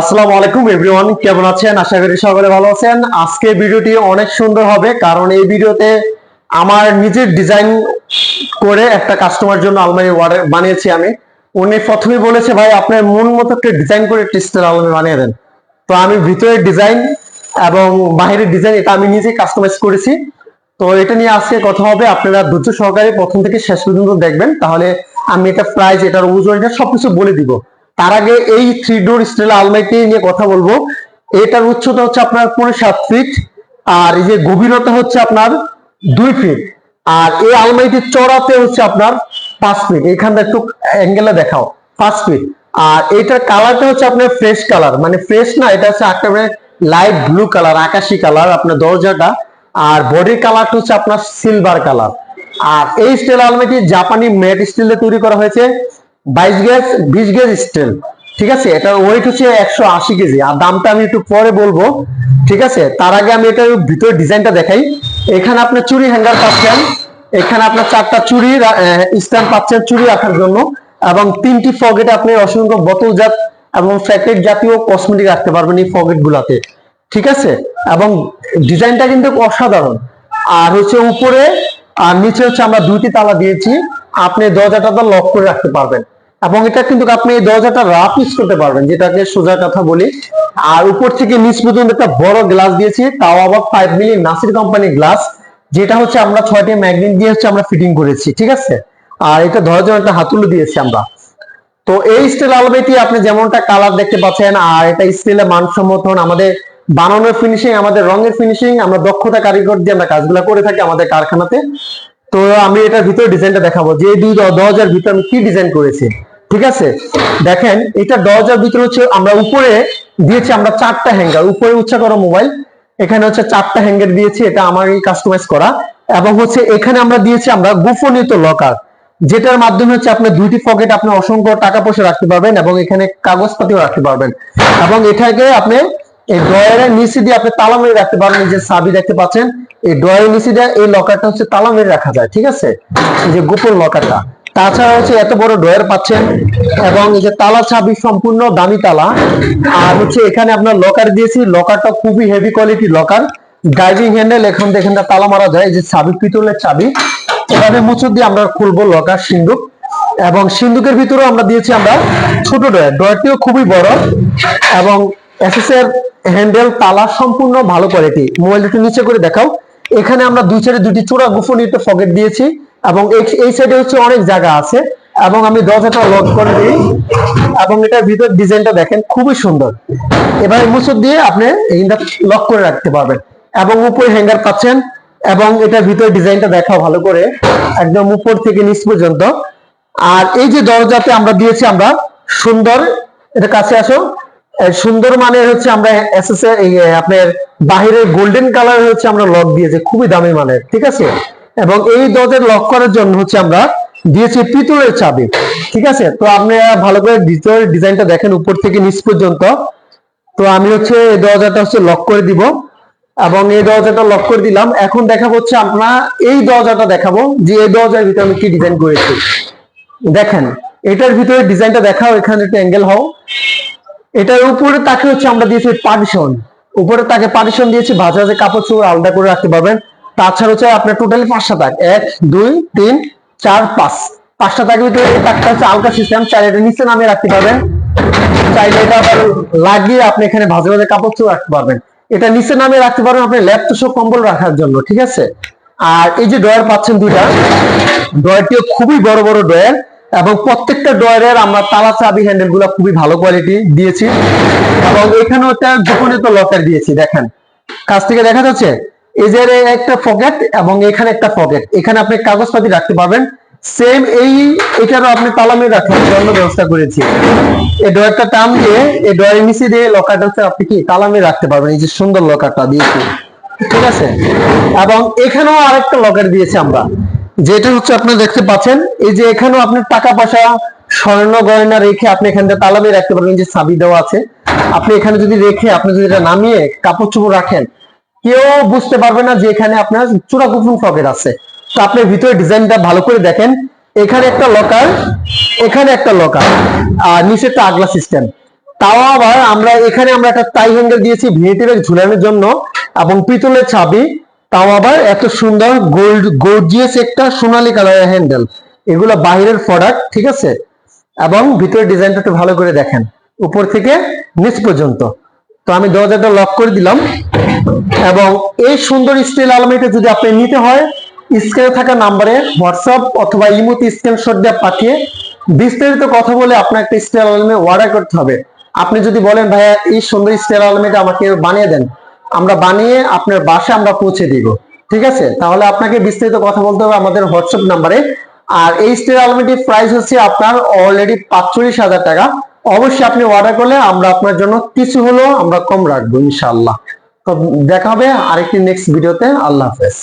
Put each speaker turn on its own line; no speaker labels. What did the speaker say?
আসসালামু আলাইকুম এভরিওয়ান কেমন আছেন? আশা করি সকলে ভালো আছেন। আজকে ভিডিওটি অনেক সুন্দর হবে, কারণ এই ভিডিওতে আমার নিজের ডিজাইন করে একটা কাস্টমার জন্য আলমারি বানিয়েছি আমি। উনি প্রথমেই বলেছে, ভাই, আপনার মন মতো একটা ডিজাইন করে টেস্টের আলমারি বানিয়ে দেন। তো আমি ভিতরের ডিজাইন এবং বাইরের ডিজাইন এটা আমি নিজে কাস্টমাইজ করেছি। তো এটা নিয়ে আজকে কথা হবে, আপনারা ধৈর্য সহকারে প্রথম থেকে শেষ পর্যন্ত দেখবেন। তাহলে আমি এটা প্রাইস এটার ওজন, এটা সবকিছু বলে দিব। তার আগে এই থ্রি ডোর স্টিল আলমারিটি নিয়ে কথা বলব। এটার উচ্চতা হচ্ছে আপনার পনেরো সাত ফিট আর এই যে গভীরতা হচ্ছে আপনার দুই ফিট আর এই আলমারিটির চড়াতে হচ্ছে আপনার পাঁচ ফিট এখানটা একটু অ্যাঙ্গেলে দেখাও, পাঁচ ফিট আর এটার কালারটা হচ্ছে আপনার ফ্রেশ কালার মানে ফ্রেশ না, এটা হচ্ছে একেবারে লাইট ব্লু কালার আকাশি কালার আপনার দরজাটা। আর বডির কালারটা হচ্ছে আপনার সিলভার কালার আর এই স্টিল আলমারিটি জাপানি ম্যাট স্টিলে তৈরি করা হয়েছে। বাইশ গেজ বিশ গেজ স্টিল ঠিক আছে? এটার ওয়েট হচ্ছে একশো আশি কেজি। আর দামটা আমি একটু পরে বলব, ঠিক আছে? তার আগে আমি এটার ভিতরে ডিজাইনটা দেখাই। এখানে আপনার চুরি হ্যাঙ্গার পাচ্ছেন। এখানে আপনার চারটা চুরি স্ট্যান্ড পাচ্ছেন চুরি রাখার জন্য। এবং তিনটি ফগেট আপনি অসংখ্য বোতলজাত এবং প্যাকেট জাতীয় কসমেটিক রাখতে পারবেন এই ফগেট গুলাতে, ঠিক আছে? এবং ডিজাইনটা কিন্তু অসাধারণ। আর হচ্ছে উপরে, আর নিচে হচ্ছে আমরা দুইটি তালা দিয়েছি। আপনি দরজাটা লক করে রাখতে পারবেন। এবং এটা কিন্তু আপনি এই দরজাটা রাফ ইউজ করতে পারবেন, যেটাকে সোজা কথা বলি। আর উপর থেকে নিচ পর্যন্ত একটা বড় গ্লাস দিয়েছি, তাও আবার ফাইভ মিলি নাসির কোম্পানির গ্লাস যেটা হচ্ছে আমরা ছয়টি ম্যাগনেট দিয়ে হচ্ছে আমরা ফিটিং করেছি, ঠিক আছে? আর এটা ধরার জন্য একটা হাতুলো দিয়েছি আমরা। তো এই স্টিল আলমারিটি আপনি যেমনটা কালার দেখতে পাচ্ছেন, আর এটা স্টিলের মানসম্মত আমাদের বানানোর ফিনিশিং আমাদের রঙের ফিনিশিং আমরা দক্ষতা কারিগর দিয়ে আমরা কাজগুলো করে থাকি আমাদের কারখানাতে। তো আমি এটার ভিতরে ডিজাইনটা দেখাবো, যে দুই দরজার ভিতরে আমি কি ডিজাইন করেছি? ঠিক আছে? দেখেন, এটা দরজার ভিতরে হচ্ছে আমরা উপরে দিয়েছি আমরা চারটা হ্যাঙ্গার উপরে উচ্চা করা মোবাইল এখানে হচ্ছে চারটা হ্যাঙ্গার দিয়েছি, এটা আমারই কাস্টমাইজ করা, এবং হচ্ছে এখানে আমরা দিয়েছি আমরা গোপনীয়ত লকার যেটার মাধ্যমে হচ্ছে আপনি দুইটি পকেট আপনি অসংখ্য টাকা পয়সা রাখতে পারবেন এবং এখানে কাগজপাতিও রাখতে পারবেন, এবং এটাকে আপনি এই ড্রয়ারের নিচে দিয়ে আপনি তালা মেরে রাখতে পারবেন যে চাবি দেখতে পাচ্ছেন, এই ড্রয়ারের নিচে দিয়ে এই লকারটা হচ্ছে তালা মেরে রাখা যায়, ঠিক আছে? যে গোপন লকারটা তাছাড়া হচ্ছে এত বড় ড্রয়ার পাচ্ছেন এবং এই যে তালা চাবি সম্পূর্ণ দামি তালা। আর হচ্ছে এখানে আপনার লকার দিয়েছি লকারটা খুবই heavy quality locker driving handle এখন দেখেন তালা মারা যায় যে চাবি পিতলের চাবি এভাবে মুচুর দিয়ে আমরা খুলবো লকার সিন্ধুক এবং সিন্ধুকের ভিতরেও আমরা দিয়েছি আমরা ছোট ডয়ার ডয়ারটিও খুবই বড় এবং এসএস এর হ্যান্ডেল তালা সম্পূর্ণ ভালো কোয়ালিটি মোবাইলটা একটু নিচে করে দেখাও। এখানে আমরা দুই চারে দুটি চূড়া গোপনীয় পকেট দিয়েছি। এবং এই- সাইডে হচ্ছে অনেক জায়গা আছে এবং আমি দরজাটা লক করে দিই এবং এটার ভিতর ডিজাইনটা দেখেন, খুবই সুন্দর। এবারে মুসুর দিয়ে আপনি এইটা লক করে রাখতে পারবেন। এবং উপরে হ্যাঙ্গার পাচ্ছেন এবং এটার ভিতরে ডিজাইনটা দেখাও ভালো করে, একদম উপর থেকে নিচ পর্যন্ত। আর এই যে দরজাতে আমরা দিয়েছি আমরা সুন্দর, এটা কাছে আসো। সুন্দর মানে হচ্ছে আমরা এসএস আপনার বাহিরের গোল্ডেন কালার হচ্ছে আমরা লক দিয়েছি, খুবই দামি মানের, ঠিক আছে? এবং এই দরজার লক করার জন্য হচ্ছে আমরা দিয়েছি পিতলের চাবি। ঠিক আছে? তো আপনি ভালো করে ভিতরের ডিজাইনটা দেখেন উপর থেকে নিচ পর্যন্ত। তো আমি হচ্ছে এই দরজাটা হচ্ছে লক করে দিব এবং এই দরজাটা লক করে দিলাম। এখন দেখাবো হচ্ছে আমরা এই দরজাটা দেখাবো যে এই দরজার ভিতরে আমি কি ডিজাইন করেছি। দেখেন, এটার ভিতরে ডিজাইনটা দেখাও, এখানে একটু অ্যাঙ্গেল হও। এটার উপরে তাকে হচ্ছে আমরা দিয়েছি পার্টিশন উপরে তাকে পার্টিশন দিয়েছি, ভাজা ভাজা কাপড় চোপড় আলাদা করে রাখতে পারবেন। তাছাড়া হচ্ছে আপনার টোটালি পাঁচটা তাক এক, দুই, তিন, চার, পাঁচ। পাঁচটা তাকের ভিতরে এই হচ্ছে আলকা সিস্টেম চাইলে এটা নিচে নামিয়ে রাখতে পারবেন। চাইলে এটা আবার লাগিয়ে আপনি এখানে ভাজা ভাজা কাপড় চোপড় রাখতে পারবেন। এটা নিচে নামিয়ে রাখতে পারবেন আপনি ল্যাপটপ সহ কম্বল রাখার জন্য, ঠিক আছে? আর এই যে ডয়ার পাচ্ছেন দুইটা ডয়ারটিও খুবই বড় বড় ডয়ার এবং প্রত্যেকটা ডয়ারের আমরা তালা চাবি হ্যান্ডেলগুলো খুবই ভালো কোয়ালিটি দিয়েছি। এবং এখানেও একটা গোপনীয় লকার দিয়েছি, দেখেন। কাছ থেকে দেখা যাচ্ছে? এই একটা পকেট এবং এখানে একটা পকেট এখানে আপনি কাগজপাতি রাখতে পারবেন। সেম এই, এটারও আপনি তালা মেরে রাখার জন্য ব্যবস্থা করেছি। এই ডয়ারটা টান দিয়ে, এই ডয়ারের নিচে দিয়ে লকারটা আপনি কি তালা মেরে রাখতে পারবেন, এই যে সুন্দর লকারটা দিয়েছি। ঠিক আছে? এবং এখানেও আরেকটা লকার দিয়েছি আমরা, যেটা হচ্ছে আপনি দেখতে পাচ্ছেন, এই যে এখানেও আপনি টাকা পয়সা, স্বর্ণ গয়না রেখে আপনি এখান থেকে তালা মেরে রাখতে পারবেন যে চাবি দেওয়া আছে। আপনি এখানে যদি রেখে, আপনি যদি এটা নামিয়ে কাপড় চোপড় রাখেন কেউ বুঝতে পারবে না যে এখানে আপনার চূড়া কুপুন পকেট আছে। তো আপনি ভিতরে ডিজাইনটা ভালো করে দেখেন। এখানে একটা লকার এখানে একটা লকার আর নিচে একটা আগলা সিস্টেম তাও আবার আমরা, এখানে আমরা একটা টাই হ্যান্ডেল দিয়েছি ভিনেটি ব্যাগ ঝুলানোর জন্য এবং পিতলের ছাবি। তাও আবার এত সুন্দর গোল্ড গর্জিয়াস একটা সোনালী কালারের হ্যান্ডেল এগুলো বাইরের প্রোডাক্ট ঠিক আছে? এবং ভিতরের ডিজাইনটা একটু ভালো করে দেখেন। উপর থেকে নিচ পর্যন্ত। তো আমি দরজাটা লক করে দিলাম। এবং এই সুন্দর স্টিল আলমারিটা যদি আপনি নিতে হয় স্ক্রিনে থাকা নাম্বারে হোয়াটসঅ্যাপ অথবা ইমোতে স্ক্রিনশট দিয়ে পাঠিয়ে বিস্তারিত কথা বলে আপনার একটা স্টিল আলমারি অর্ডার করতে হবে। আপনি যদি বলেন, ভাইয়া, এই সুন্দর স্টিল আলমারিটা আমাকে বানিয়ে দেন। আমরা বানিয়ে আপনার বাসে আমরা পৌঁছে দিব। ঠিক আছে? তাহলে আপনাকে বিস্তারিত কথা বলতে হবে আমাদের হোয়াটসঅ্যাপ নাম্বারে আর এই স্টিল আলমারিটির প্রাইস হচ্ছে আপনার অলরেডি পাঁচচল্লিশ হাজার টাকা। অবশ্যই আপনি অর্ডার করলে আমরা আপনার জন্য কিছু হলেও আমরা কম রাখব, ইনশাআল্লাহ। তো দেখা হবে আরেকটি নেক্সট ভিডিওতে আল্লাহ হাফেজ।